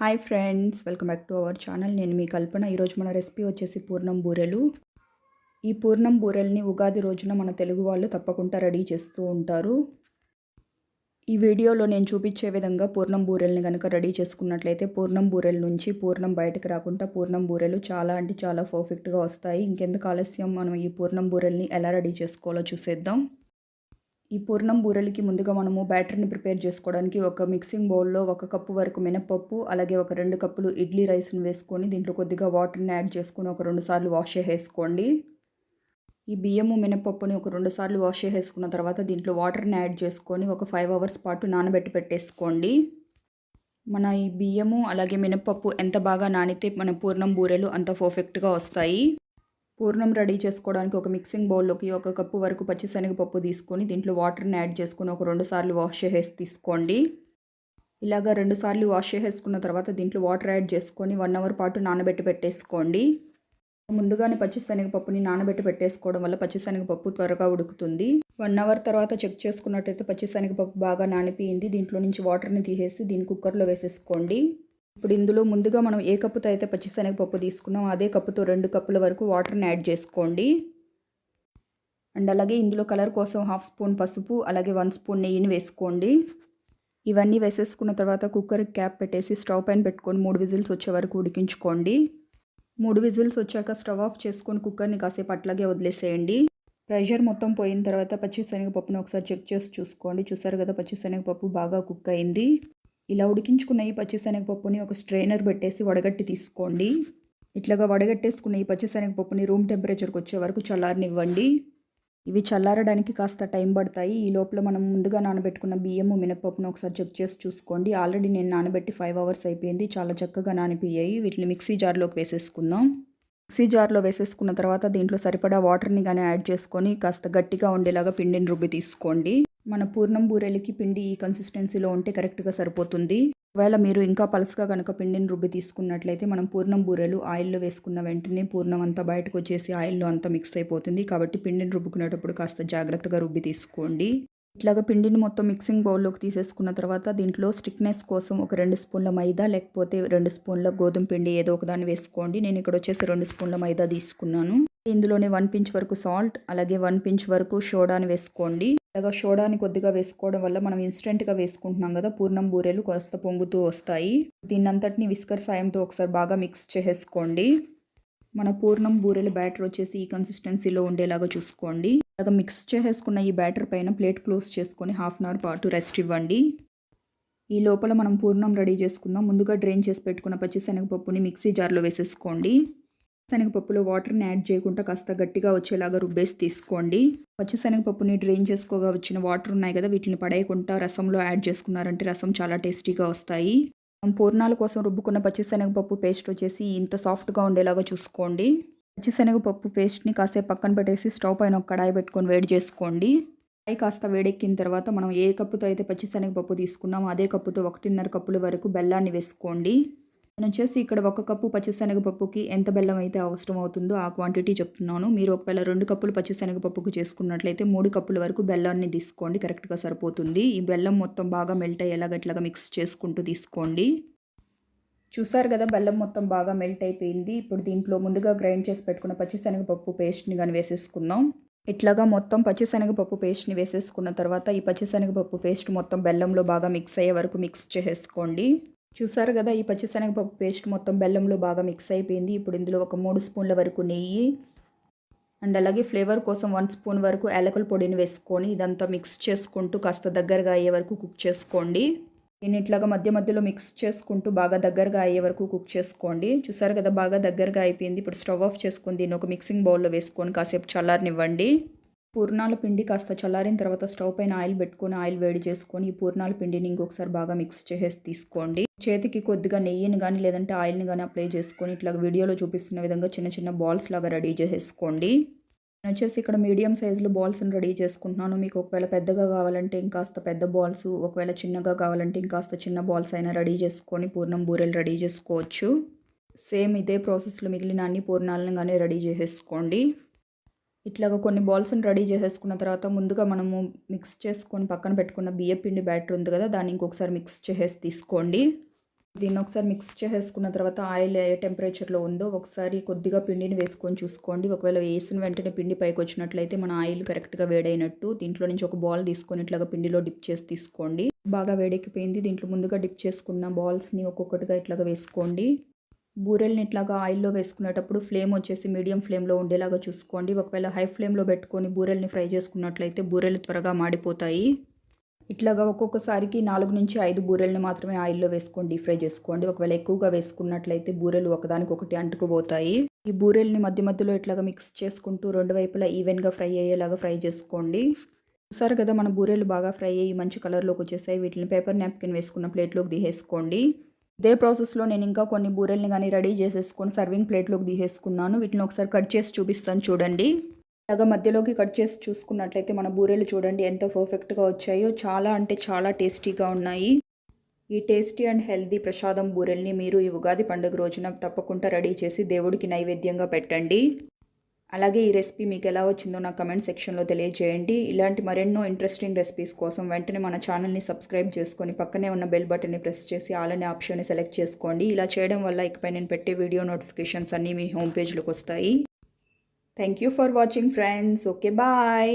Hi friends welcome back to our channel. నేను మీ కల్పన. ఈరోజు మన రెసిపీ వచ్చేసి పూర్ణం బూరెలు. ఈ పూర్ణం బూరెల్ని ఉగాది రోజున మన తెలుగు వాళ్ళు తప్పకుండా రెడీ చేస్తూ ఉంటారు. ఈ వీడియోలో నేను చూపించే విధంగా పూర్ణం బూరెల్ని కనుక రెడీ చేసుకున్నట్లయితే పూర్ణం బూరెల నుంచి పూర్ణం బయటకు రాకుండా పూర్ణం బూరెలు చాలా అంటే చాలా పర్ఫెక్ట్గా వస్తాయి. ఇంకెందుకు ఆలస్యం? మనం ఈ పూర్ణం బూరెల్ని ఎలా రెడీ చేసుకోవాలో చూసేద్దాం. ఈ పూర్ణం బూరెలకి ముందుగా మనము బ్యాటర్ని ప్రిపేర్ చేసుకోవడానికి ఒక మిక్సింగ్ బౌల్లో ఒక కప్పు వరకు మినపప్పు అలాగే ఒక రెండు కప్పులు ఇడ్లీ రైస్ని వేసుకొని దీంట్లో కొద్దిగా వాటర్ని యాడ్ చేసుకొని ఒక రెండు సార్లు వాష్ చేసేసుకోండి. ఈ బియ్యము మినపప్పుని ఒక రెండు సార్లు వాష్ చేసేసుకున్న తర్వాత దీంట్లో వాటర్ని యాడ్ చేసుకొని ఒక ఫైవ్ అవర్స్ పాటు నానబెట్టి పెట్టేసుకోండి. మన ఈ బియ్యము అలాగే మినపప్పు ఎంత బాగా నానితే మన పూర్ణం బూరెలు అంత పర్ఫెక్ట్గా వస్తాయి. పూర్ణం రెడీ చేసుకోవడానికి ఒక మిక్సింగ్ బౌల్లోకి ఒక కప్పు వరకు పచ్చిశనగపప్పు తీసుకొని దీంట్లో వాటర్ని యాడ్ చేసుకొని ఒక రెండు సార్లు వాష్ చేసేసి తీసుకోండి. ఇలాగ రెండు సార్లు వాష్ చేసేసుకున్న తర్వాత దీంట్లో వాటర్ యాడ్ చేసుకొని వన్ అవర్ పాటు నానబెట్టి పెట్టేసుకోండి. ముందుగానే పచ్చిశనగపప్పుని నానబెట్టి పెట్టేసుకోవడం వల్ల పచ్చిశనగపప్పు త్వరగా ఉడుకుతుంది. వన్ అవర్ తర్వాత చెక్ చేసుకున్నట్టయితే పచ్చిశనగపప్పు బాగా నానిపోయింది. దీంట్లో నుంచి వాటర్ని తీసేసి దీన్ని కుక్కర్లో వేసేసుకోండి. ఇప్పుడు ఇందులో ముందుగా మనం ఏ కప్పుతో అయితే పచ్చిశనగపప్పు తీసుకున్నాం అదే కప్పుతో రెండు కప్పుల వరకు వాటర్ని యాడ్ చేసుకోండి. అండ్ అలాగే ఇందులో కలర్ కోసం హాఫ్ స్పూన్ పసుపు అలాగే వన్ స్పూన్ నెయ్యిని వేసుకోండి. ఇవన్నీ వేసేసుకున్న తర్వాత కుక్కర్ క్యాప్ పెట్టేసి స్టవ్ పైన పెట్టుకొని మూడు విజిల్స్ వచ్చే వరకు ఉడికించుకోండి. మూడు విజిల్స్ వచ్చాక స్టవ్ ఆఫ్ చేసుకొని కుక్కర్ని కాసేపు అట్లాగే వదిలేసేయండి. ప్రెషర్ మొత్తం పోయిన తర్వాత పచ్చిశనగపప్పును ఒకసారి చెక్ చేసి చూసుకోండి. చూసారు కదా పచ్చిశనగపప్పు బాగా కుక్ అయింది. ఇలా ఉడికించుకున్న ఈ పచ్చిశనగపప్పుని ఒక స్ట్రైనర్ పెట్టేసి వడగట్టి తీసుకోండి. ఇట్లాగా వడగట్టేసుకున్న ఈ పచ్చిశనగపప్పుని రూమ్ టెంపరేచర్కి వచ్చే వరకు చల్లారనివ్వండి. ఇవి చల్లారడానికి కాస్త టైం పడతాయి. ఈ లోపల మనం ముందుగా నానబెట్టుకున్న బియ్యము మినపప్పును ఒకసారి చెక్ చేసి చూసుకోండి. ఆల్రెడీ నేను నానబెట్టి ఫైవ్ అవర్స్ అయిపోయింది. చాలా చక్కగా నానిపోయాయి. వీటిని మిక్సీ జార్లోకి వేసేసుకుందాం. మిక్సీ జార్లో వేసేసుకున్న తర్వాత దీంట్లో సరిపడా వాటర్ని కానీ యాడ్ చేసుకొని కాస్త గట్టిగా ఉండేలాగా పిండిని రుబ్బి తీసుకోండి. మన పూర్ణం బూరెలకి పిండి ఈ కన్సిస్టెన్సీలో ఉంటే కరెక్ట్గా సరిపోతుంది. ఒకవేళ మీరు ఇంకా పలసగా కనుక పిండిని రుబ్బి తీసుకున్నట్లయితే మనం పూర్ణం బూరెలు ఆయిల్లో వేసుకున్న వెంటనే పూర్ణం అంతా బయటకు వచ్చేసి ఆయిల్లో అంతా మిక్స్ అయిపోతుంది. కాబట్టి పిండిని రుబ్బుకునేటప్పుడు కాస్త జాగ్రత్తగా రుబ్బి తీసుకోండి. ఇట్లాగా పిండిని మొత్తం మిక్సింగ్ బౌల్లోకి తీసేసుకున్న తర్వాత దీంట్లో స్టిక్నెస్ కోసం ఒక రెండు స్పూన్ల మైదా లేకపోతే రెండు స్పూన్ల గోధుమ పిండి ఏదో ఒకదాన్ని వేసుకోండి. నేను ఇక్కడ వచ్చేసి రెండు స్పూన్ల మైదా తీసుకున్నాను. ఇందులోనే వన్ పించ్ వరకు సాల్ట్ అలాగే వన్ పించ్ వరకు షోడాని వేసుకోండి. అలాగా సోడాని కొద్దిగా వేసుకోవడం వల్ల మనం ఇన్స్టెంట్గా వేసుకుంటున్నాం కదా పూర్ణం బూరెలు కాస్త పొంగుతూ వస్తాయి. దీన్నంతటిని విస్కర్ సాయంతో ఒకసారి బాగా మిక్స్ చేసేసుకోండి. మన పూర్ణం బూరెలు బ్యాటర్ వచ్చేసి ఈ కన్సిస్టెన్సీలో ఉండేలాగా చూసుకోండి. అలాగా మిక్స్ చేసేసుకున్న ఈ బ్యాటర్ పైన ప్లేట్ క్లోజ్ చేసుకొని హాఫ్ అన్ అవర్ పాటు రెస్ట్ ఇవ్వండి. ఈ లోపల మనం పూర్ణం రెడీ చేసుకుందాం. ముందుగా డ్రైన్ చేసి పెట్టుకున్న పచ్చిశనగపప్పుని మిక్సీ జార్లో వేసేసుకోండి. శనగపప్పులో వాటర్ని యాడ్ చేయకుండా కాస్త గట్టిగా వచ్చేలాగా రుబ్బేసి తీసుకోండి. పచ్చిశనగపప్పుని డ్రైన్ చేసుకోగా వచ్చిన వాటర్ ఉన్నాయి కదా వీటిని పడేయకుండా రసంలో యాడ్ చేసుకున్నారంటే రసం చాలా టేస్టీగా వస్తాయి. పూర్ణాల కోసం రుబ్బుకున్న పచ్చిశనగపప్పు పేస్ట్ వచ్చేసి ఇంత సాఫ్ట్గా ఉండేలాగా చూసుకోండి. పచ్చిశనగపప్పు పేస్ట్ని కాసేపు పక్కన పెట్టేసి స్టవ్ పైన ఒక కడాయి పెట్టుకొని వేడి చేసుకోండి. కడాయి కాస్త వేడెక్కిన తర్వాత మనం ఏ కప్పుతో అయితే పచ్చిశనగపప్పు తీసుకున్నామో అదే కప్పుతో ఒకటిన్నర కప్పుల వరకు బెల్లాన్ని వేసుకోండి. నేను వచ్చేసి ఇక్కడ ఒక కప్పు పచ్చిశనగపప్పుకి ఎంత బెల్లం అయితే అవసరం అవుతుందో ఆ క్వాంటిటీ చెప్తున్నాను. మీరు ఒకవేళ రెండు కప్పులు పచ్చిశనగపప్పుకు చేసుకున్నట్లయితే మూడు కప్పుల వరకు బెల్లాన్ని తీసుకోండి. కరెక్ట్గా సరిపోతుంది. ఈ బెల్లం మొత్తం బాగా మెల్ట్ అయ్యేలాగా ఇట్లాగా మిక్స్ చేసుకుంటూ తీసుకోండి. చూసారు కదా బెల్లం మొత్తం బాగా మెల్ట్ అయిపోయింది. ఇప్పుడు దీంట్లో ముందుగా గ్రైండ్ చేసి పెట్టుకున్న పచ్చిశనగపప్పు పేస్ట్ని కానీ వేసేసుకుందాం. ఇట్లాగా మొత్తం పచ్చిశనగపప్పు పేస్ట్ని వేసేసుకున్న తర్వాత ఈ పచ్చిశనగపప్పు పేస్ట్ మొత్తం బెల్లంలో బాగా మిక్స్ అయ్యే వరకు మిక్స్ చేసేసుకోండి. చూసారు కదా ఈ పచ్చిశనగపప్పు పేస్ట్ మొత్తం బెల్లంలో బాగా మిక్స్ అయిపోయింది. ఇప్పుడు ఇందులో ఒక మూడు స్పూన్ల వరకు నెయ్యి అండ్ అలాగే ఫ్లేవర్ కోసం వన్ స్పూన్ వరకు ఏలకల పొడిని వేసుకొని ఇదంతా మిక్స్ చేసుకుంటూ కాస్త దగ్గరగా అయ్యే వరకు కుక్ చేసుకోండి. నేను ఇట్లాగా మధ్య మధ్యలో మిక్స్ చేసుకుంటూ బాగా దగ్గరగా అయ్యే వరకు కుక్ చేసుకోండి. చూసారు కదా బాగా దగ్గరగా అయిపోయింది. ఇప్పుడు స్టవ్ ఆఫ్ చేసుకుని దీన్ని ఒక మిక్సింగ్ బౌల్లో వేసుకొని కాసేపు చల్లారనివ్వండి. పూర్ణాల పిండి కాస్త చల్లారిన తర్వాత స్టవ్ పైన ఆయిల్ పెట్టుకొని ఆయిల్ వేడి చేసుకొని ఈ పూర్ణాల పిండిని ఇంకొకసారి బాగా మిక్స్ చేసేసి తీసుకోండి. చేతికి కొద్దిగా నెయ్యిని కానీ లేదంటే ఆయిల్ని కానీ అప్లై చేసుకొని ఇట్లా వీడియోలో చూపిస్తున్న విధంగా చిన్న చిన్న బాల్స్ లాగా రెడీ చేసేసుకోండి. నేను వచ్చేసి ఇక్కడ మీడియం సైజులో బాల్స్ని రెడీ చేసుకుంటున్నాను. మీకు ఒకవేళ పెద్దగా కావాలంటే ఇంకాస్త పెద్ద బాల్స్ ఒకవేళ చిన్నగా కావాలంటే ఇంకాస్త చిన్న బాల్స్ అయినా రెడీ చేసుకొని పూర్ణం బూరెలు రెడీ చేసుకోవచ్చు. సేమ్ ఇదే ప్రాసెస్లో మిగిలిన అన్ని పూర్ణాలను కానీ రెడీ చేసేసుకోండి. ఇట్లాగ కొన్ని బాల్స్ని రెడీ చేసేసుకున్న తర్వాత ముందుగా మనము మిక్స్ చేసుకొని పక్కన పెట్టుకున్న బియ్య పిండి బ్యాటర్ ఉంది కదా దాన్ని ఇంకొకసారి మిక్స్ చేసేసి తీసుకోండి. దీన్ని ఒకసారి మిక్స్ చేసేసుకున్న తర్వాత ఆయిల్ ఏ టెంపరేచర్లో ఉందో ఒకసారి కొద్దిగా పిండిని వేసుకొని చూసుకోండి. ఒకవేళ వేసిన వెంటనే పిండి పైకి వచ్చినట్లయితే మన ఆయిల్ కరెక్ట్గా వేడైనట్టు దీంట్లో నుంచి ఒక బాల్ తీసుకొని ఇట్లాగా పిండిలో డిప్ చేసి తీసుకోండి. బాగా వేడెక్కిపోయింది. దీంట్లో ముందుగా డిప్ చేసుకున్న బాల్స్ని ఒక్కొక్కటిగా ఇట్లాగా వేసుకోండి. బూరెల్ని ఇట్లాగా ఆయిల్లో వేసుకునేటప్పుడు ఫ్లేమ్ వచ్చేసి మీడియం ఫ్లేమ్లో ఉండేలాగా చూసుకోండి. ఒకవేళ హై ఫ్లేమ్లో పెట్టుకొని బూరెల్ని ఫ్రై చేసుకున్నట్లయితే బూరెలు త్వరగా మాడిపోతాయి. ఇట్లాగా ఒక్కొక్కసారికి నాలుగు నుంచి ఐదు బూరెల్ని మాత్రమే ఆయిల్లో వేసుకోండి ఫ్రై చేసుకోండి. ఒకవేళ ఎక్కువగా వేసుకున్నట్లయితే బూరెలు ఒకదానికొకటి అంటుకుపోతాయి. ఈ బూరెల్ని మధ్య మధ్యలో ఇట్లాగా మిక్స్ చేసుకుంటూ రెండు వైపులా ఈవెన్గా ఫ్రై అయ్యేలాగా ఫ్రై చేసుకోండి. చూసారు కదా మన బూరెలు బాగా ఫ్రై అయ్యి మంచి కలర్లోకి వచ్చేసాయి. వీటిని పేపర్ నాప్కిన్ వేసుకున్న ప్లేట్లోకి తీసేసుకోండి. ఇదే ప్రాసెస్లో నేను ఇంకా కొన్ని బూరెల్ని కానీ రెడీ చేసేసుకొని సర్వింగ్ ప్లేట్లోకి తీసేసుకున్నాను. వీటిని ఒకసారి కట్ చేసి చూపిస్తాను చూడండి. ఇలాగ మధ్యలోకి కట్ చేసి చూసుకున్నట్లయితే మన బూరెలు చూడండి ఎంత పర్ఫెక్ట్గా వచ్చాయో. చాలా అంటే చాలా టేస్టీగా ఉన్నాయి. ఈ టేస్టీ అండ్ హెల్దీ ప్రసాదం బూరెల్ని మీరు ఈ ఉగాది పండుగ రోజున తప్పకుండా రెడీ చేసి దేవుడికి నైవేద్యంగా పెట్టండి. అలాగే ఈ రెసిపీ మీకు ఎలా వచ్చిందో నా కమెంట్ సెక్షన్లో తెలియజేయండి. ఇలాంటి మరెన్నో ఇంట్రెస్టింగ్ రెసిపీస్ కోసం వెంటనే మన ఛానల్ని సబ్స్క్రైబ్ చేసుకొని పక్కనే ఉన్న బెల్ బటన్ని ప్రెస్ చేసి ఆల్ అనే ఆప్షన్ని సెలెక్ట్ చేసుకోండి. ఇలా చేయడం వల్ల ఇకపై నేను పెట్టే వీడియో నోటిఫికేషన్స్ అన్నీ మీ హోమ్ పేజ్లోకి వస్తాయి. Thank you for watching friends okay bye